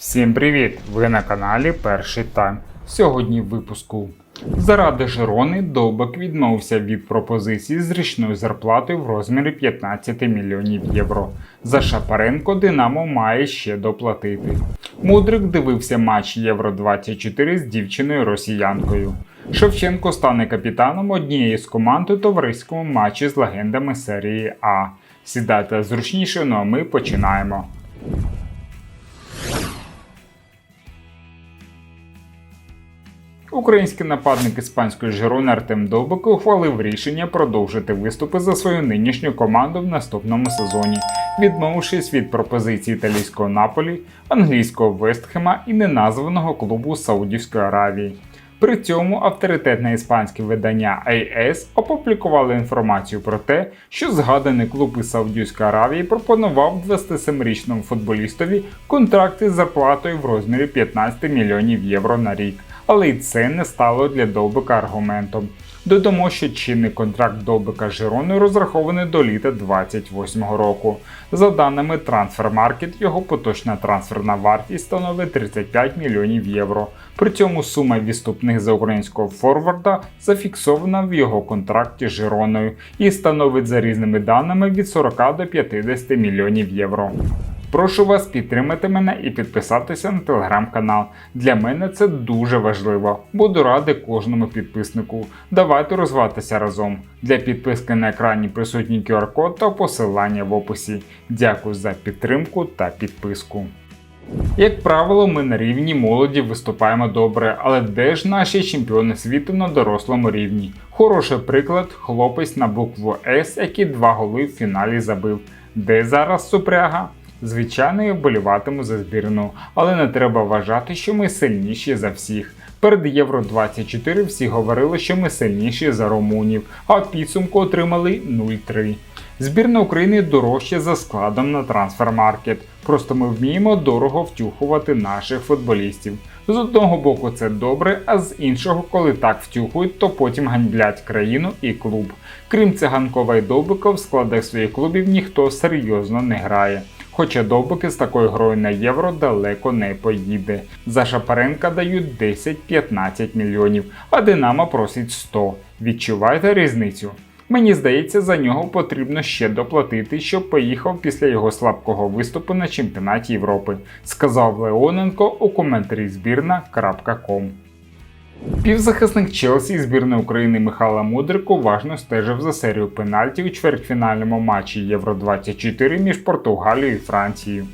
Всім привіт! Ви на каналі Перший Тайм. Сьогодні в випуску. Заради Жирони Довбак відмовився від пропозиції з річною зарплатою в розмірі 15 мільйонів євро. За Шапаренко Динамо має ще доплатити. Мудрик дивився матч Євро 24 з дівчиною росіянкою. Шевченко стане капітаном однієї з команд у товариському матчі з легендами серії А. Сідайте зручніше, ну а ми починаємо. Український нападник іспанської Жирони Артем Довбик ухвалив рішення продовжити виступи за свою нинішню команду в наступному сезоні, відмовившись від пропозицій італійського Наполі, англійського Вестхема і неназваного клубу Саудівської Аравії. При цьому авторитетне іспанське видання AS опублікувало інформацію про те, що згаданий клуб із Саудівської Аравії пропонував 27-річному футболістові контракти з зарплатою в розмірі 15 мільйонів євро на рік. Але й це не стало для Довбика аргументом. Додамо, що чинний контракт Довбика з Жироною розрахований до літа 28-го року. За даними Transfermarkt, його поточна трансферна вартість становить 35 мільйонів євро. При цьому сума відступних за українського форварда зафіксована в його контракті з Жироною і становить за різними даними від 40 до 50 мільйонів євро. Прошу вас підтримати мене і підписатися на телеграм-канал. Для мене це дуже важливо. Буду радий кожному підписнику. Давайте розвиватися разом. Для підписки на екрані присутній QR-код та посилання в описі. Дякую за підтримку та підписку. Як правило, ми на рівні молоді виступаємо добре, але де ж наші чемпіони світу на дорослому рівні? Хороший приклад хлопець на букву С, який два голи в фіналі забив. Де зараз супряга? Звичайно, я вболіватиму за збірну, але не треба вважати, що ми сильніші за всіх. Перед Євро 24 всі говорили, що ми сильніші за румунів, а в підсумку отримали 0-3. Збірна України дорожча за складом на трансфермаркет. Просто ми вміємо дорого втюхувати наших футболістів. З одного боку це добре, а з іншого, коли так втюхують, то потім ганьблять країну і клуб. Крім циганкова і Довбика, в складах своїх клубів ніхто серйозно не грає. Хоча Довбики з такою грою на євро далеко не поїде. За Шапаренка дають 10-15 мільйонів, а Динамо просить 100. Відчуваєте різницю? Мені здається, за нього потрібно ще доплатити, щоб поїхав після його слабкого виступу на чемпіонаті Європи, сказав Леоненко у коментарі збірна.com. Півзахисник Челсі і збірної України Михайла Мудрик уважно стежив за серію пенальтів у чвертьфінальному матчі Євро 24 між Португалією і Францією.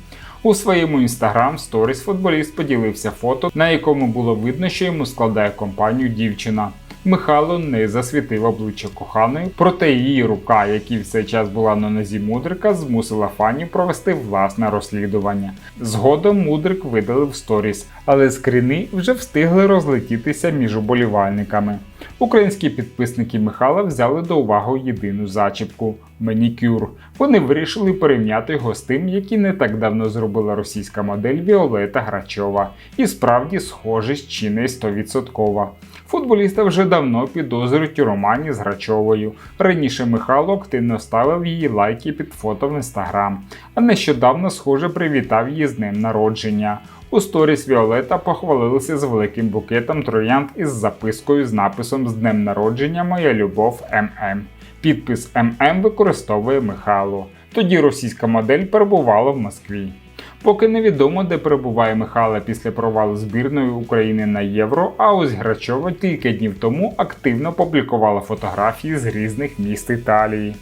У своєму інстаграм сторіс футболіст поділився фото, на якому було видно, що йому складає компанію дівчина. Михайло не засвітив обличчя коханої, проте її рука, який все час була на нозі Мудрика, змусила фанів провести власне розслідування. Згодом Мудрик видалив сторіс, але скріни вже встигли розлетітися між уболівальниками. Українські підписники Михайла взяли до уваги єдину зачіпку манікюр. Вони вирішили порівняти його з тим, який не так давно зробила російська модель Віолета Грачова. І справді схожість чи не 100%. Футболіста вже давно підозрюють у романі з Грачовою. Раніше Михайло активно ставив її лайки під фото в інстаграм, а нещодавно, схоже, привітав її з днем народження. У сторіс Віолета похвалилися з великим букетом троянд із запискою з написом з днем народження Моя любов ММ. Підпис ММ використовує Михайло. Тоді російська модель перебувала в Москві. Поки невідомо, де перебуває Михайло після провалу збірної України на Євро, а ось Грачова кілька днів тому активно публікувала фотографії з різних міст Італії.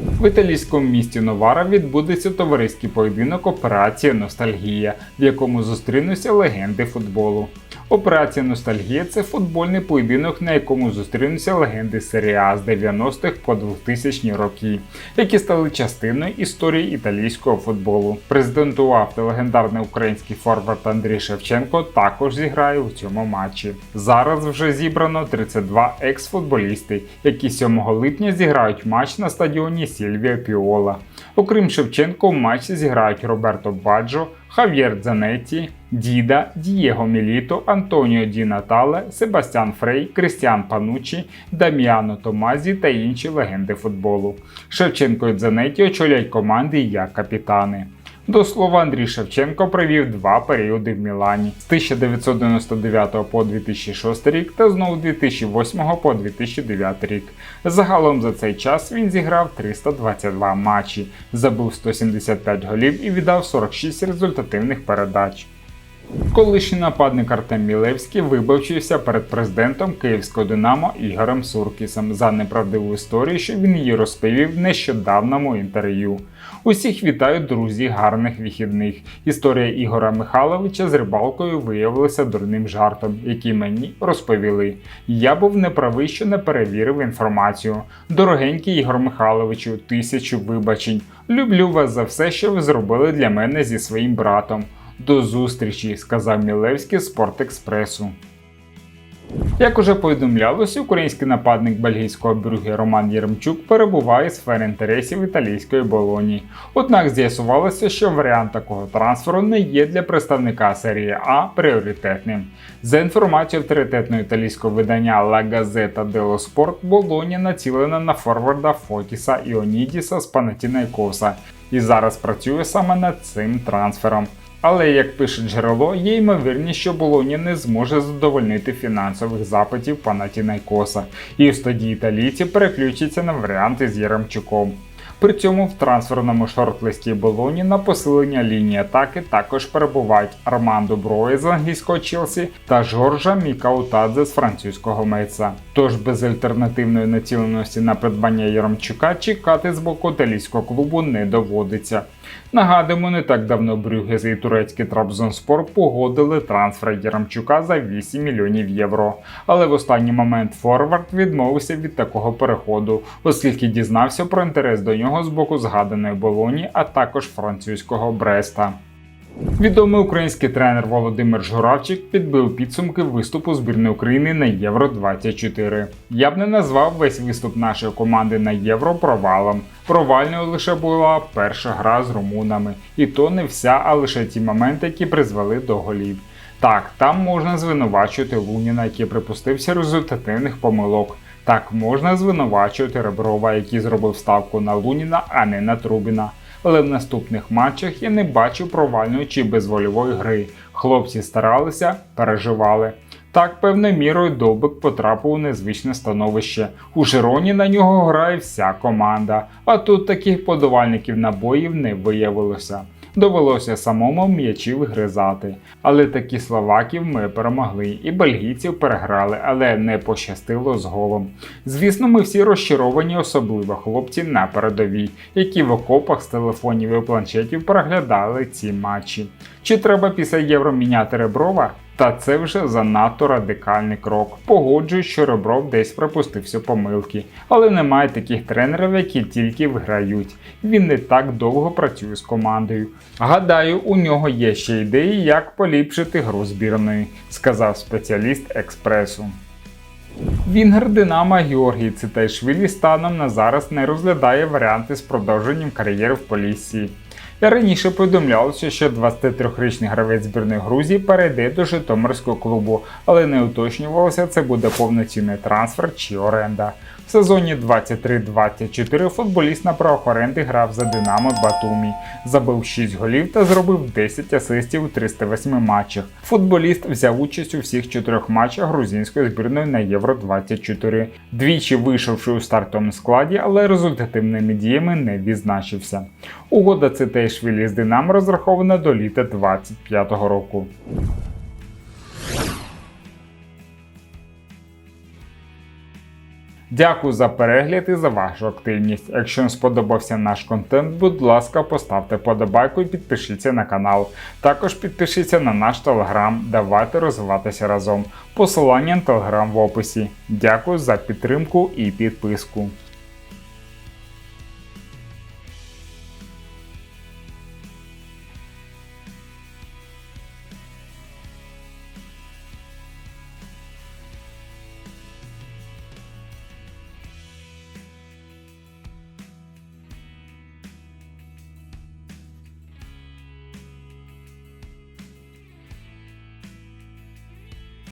В італійському місті Новара відбудеться товариський поєдинок Операція Ностальгія, в якому зустрінуться легенди футболу. Операція Ностальгія це футбольний поєдинок, на якому зустрінуться легенди серії А з 90-х по 2000-ні роки, які стали частиною історії італійського футболу. Президентував та легендарний український форвард Андрій Шевченко також зіграє у цьому матчі. Зараз вже зібрано 32 екс-футболісти, які 7 липня зіграють матч на стадіоні Сільвія Піола. Окрім Шевченко, в матчі зіграють Роберто Баджо, Хав'єр Дзанетті, Діда, Дієго Міліто, Антоніо Ді Натале, Себастьян Фрей, Крістіан Панучі, Даміано Томазі та інші легенди футболу. Шевченко і Дзанетті очолять команди як капітани. До слова, Андрій Шевченко провів два періоди в Мілані з 1999 по 2006 рік та знову 2008 по 2009 рік. Загалом за цей час він зіграв 322 матчі, забив 175 голів і віддав 46 результативних передач. Колишній нападник Артем Мілевський вибачився перед президентом Київського Динамо Ігорем Суркісом за неправдиву історію, що він її розповів в нещодавному інтерв'ю. Усіх вітаю, друзі, гарних вихідних. Історія Ігора Михайловича з рибалкою виявилася дурним жартом, який мені розповіли. Я був неправий, що не перевірив інформацію. Дорогенький Ігор Михайловичу, тисячу вибачень. Люблю вас за все, що ви зробили для мене зі своїм братом. До зустрічі, сказав Мілевський з Спортекспресу. Як уже повідомлялося, український нападник бельгійського брюги Роман Єремчук перебуває в сфері інтересів італійської болоні. Однак з'ясувалося, що варіант такого трансферу не є для представника серії А пріоритетним. За інформацією авторитетного італійського видання La Gazzetta dello Sport, Болоня націлена на форварда Фотіса Іонідіса з Панатінайкоса і зараз працює саме над цим трансфером. Але як пише джерело, є ймовірність, що Болоні не зможе задовольнити фінансових запитів Панатінайкоса, і тоді італійці переключаться на варіанти з Єремчуком. При цьому в трансферному шорт-листі Болоні на посилення лінії атаки також перебувають Армандо Брої з англійського Челсі та Жоржа Мікаутадзе з французького Мейца. Тож без альтернативної націленості на придбання Яремчука чекати з боку італійського клубу не доводиться. Нагадуємо, не так давно Брюгез і турецький Трабзонспор погодили трансфер Яремчука за 8 мільйонів євро. Але в останній момент Форвард відмовився від такого переходу, оскільки дізнався про інтерес до нього з боку згаданої Болоні, а також французького Бреста. Відомий український тренер Володимир Журавчик підбив підсумки виступу збірної України на Євро 24. Я б не назвав весь виступ нашої команди на Євро провалом. Провальною лише була перша гра з румунами, і то не вся, а лише ті моменти, які призвели до голів. Так, там можна звинувачувати Луніна, який припустився результативних помилок. Так можна звинувачувати Реброва, який зробив ставку на Луніна, а не на Трубіна. Але в наступних матчах я не бачив провальної чи безвольової гри. Хлопці старалися, переживали. Так, певною мірою Довбик потрапив у незвичне становище. У Жироні на нього грає вся команда, а тут таких подавальників набоїв не виявилося. Довелося самому м'ячі вигризати. Але такі словаків ми перемогли, і бельгійців переграли, але не пощастило з голом. Звісно, ми всі розчаровані, особливо хлопці на передовій, які в окопах з телефонів і планшетів переглядали ці матчі. Чи треба після євро міняти Реброва? Та це вже занадто радикальний крок. Погоджуюсь, що Ребров десь припустився помилки, але немає таких тренерів, які тільки виграють. Він не так довго працює з командою. Гадаю, у нього є ще ідеї, як поліпшити гру збірної, сказав спеціаліст експресу. Вінгер Динамо Георгій Цитайшвілі станом на зараз не розглядає варіанти з продовженням кар'єри в Поліссі. Раніше повідомлялося, що 23-річний гравець збірної Грузії перейде до Житомирського клубу, але не уточнювалося, це буде повноцінний трансфер чи оренда. В сезоні 23-24 футболіст на правах оренди грав за Динамо Батумі, забив 6 голів та зробив 10 асистів у 308 матчах. Футболіст взяв участь у всіх чотирьох матчах грузинської збірної на Євро 24, двічі вийшовши у стартовому складі, але результативними діями не відзначився. Угода Цитейшвілі з Динамо розрахована до літа 25 року. Дякую за перегляд і за вашу активність. Якщо вам сподобався наш контент, будь ласка, поставте подобайку і підпишіться на канал. Також підпишіться на наш телеграм. Давайте розвиватися разом. Посилання на телеграм в описі. Дякую за підтримку і підписку.